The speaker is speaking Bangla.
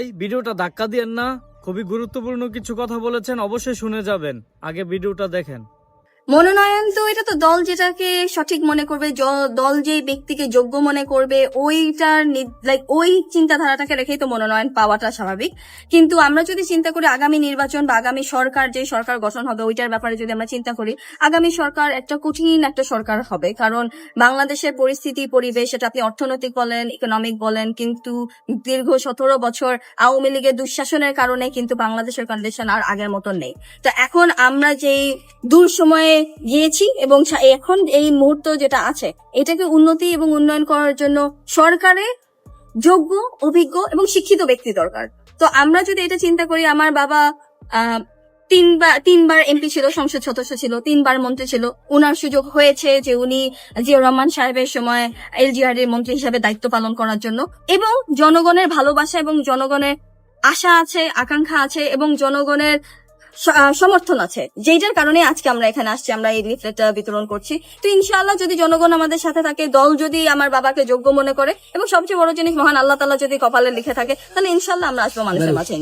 এই ভিডিওটা ধাক্কা দিয়েন না। খুবই গুরুত্বপূর্ণ কিছু কথা বলেছেন, অবশ্যই শুনে যাবেন। আগে ভিডিওটা দেখেন। মনোনয়ন তো এটা তো দল যেটাকে সঠিক মনে করবে দল যে ব্যক্তিকে যোগ্য মনে করবে, ওইটার লাইক ওই চিন্তাধারাটাকে রেখেই তো মনোনয়ন পাওয়াটা স্বাভাবিক। কিন্তু আমরা যদি চিন্তা করি আগামী নির্বাচন বা আগামী সরকার, যে সরকার গঠন হবে, ওইটার ব্যাপারে যদি আমরা চিন্তা করি, আগামী সরকার একটা কঠিন একটা সরকার হবে। কারণ বাংলাদেশের পরিস্থিতি, পরিবেশ এটা আপনি অর্থনৈতিক বলেন ইকোনমিক বলেন, কিন্তু দীর্ঘ সতেরো বছর আওয়ামী লীগের দুঃশাসনের কারণে কিন্তু বাংলাদেশের কন্ডিশন আর আগের মতন নেই। তো এখন আমরা যেই দূর সময়ে গিয়েছি এবং এখন এই মুহূর্ত যেটা আছে, এটাকে উন্নতি এবং উন্নয়ন করার জন্য সরকারের যোগ্য, অভিজ্ঞ এবং শিক্ষিত ব্যক্তি দরকার। তো আমরা যদি এটা চিন্তা করি, আমার বাবা তিনবার তিনবার এমপি ছিল, সংসদ সদস্য ছিল, তিনবার মন্ত্রী ছিল। উনার সুযোগ হয়েছে যে উনি জিয়াউর রহমান সাহেবের সময় এলজিআর এর মন্ত্রী হিসাবে দায়িত্ব পালন করার জন্য এবং জনগণের ভালোবাসা এবং জনগণের আশা আছে, আকাঙ্ক্ষা আছে এবং জনগণের সমর্থন আছে। যেটার কারণে আজকে আমরা এখানে আসছি আমরা এই লিফলেটটা বিতরণ করছি। তো ইনশাআল্লাহ যদি জনগণ আমাদের সাথে থাকে দল যদি আমার বাবাকে যোগ্য মনে করে এবং সবচেয়ে বড় জিনিস মহান আল্লাহ তালা যদি কপালে লিখে থাকে তাহলে ইনশাআল্লাহ আমরা আসব মানুষের মাঝে